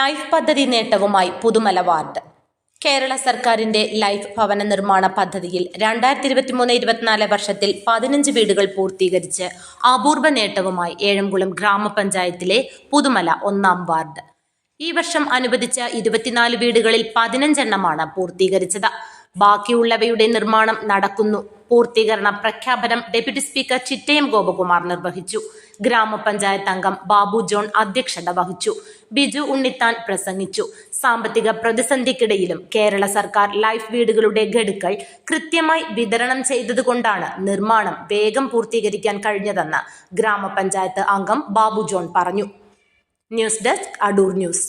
Life പദ്ധതി നേട്ടവുമായി Puthumala ward. Kerala സർക്കാരിന്റെ life ഭവന നിർമ്മാണ പദ്ധതിയിൽ രണ്ടായിരത്തി ഇരുപത്തിമൂന്ന് ഇരുപത്തിനാല് വർഷത്തിൽ പതിനഞ്ച് വീടുകൾ പൂർത്തീകരിച്ച് അപൂർവ നേട്ടവുമായി ഏഴംകുളം ഗ്രാമപഞ്ചായത്തിലെ പുതുമല ഒന്നാം വാർഡ്. ഈ വർഷം അനുവദിച്ച ഇരുപത്തിനാല് വീടുകളിൽ പതിനഞ്ചെണ്ണമാണ് പൂർത്തീകരിച്ചത്. ബാക്കിയുള്ളവയുടെ നിർമ്മാണം നടക്കുന്നു. പൂർത്തീകരണ പ്രഖ്യാപനം ഡെപ്യൂട്ടി സ്പീക്കർ ചിറ്റയം ഗോപകുമാർ നിർവഹിച്ചു. ഗ്രാമപഞ്ചായത്ത് അംഗം ബാബു ജോൺ അധ്യക്ഷത വഹിച്ചു. ബിജു ഉണ്ണിത്താൻ പ്രസംഗിച്ചു. സാമ്പത്തിക പ്രതിസന്ധിക്കിടയിലും കേരള സർക്കാർ ലൈഫ് വീടുകളുടെ ഗഡുക്കൾ കൃത്യമായി വിതരണം ചെയ്തതുകൊണ്ടാണ് നിർമ്മാണം വേഗം പൂർത്തീകരിക്കാൻ കഴിഞ്ഞതെന്ന് ഗ്രാമപഞ്ചായത്ത് അംഗം ബാബു ജോൺ പറഞ്ഞു. News desk Adoor news.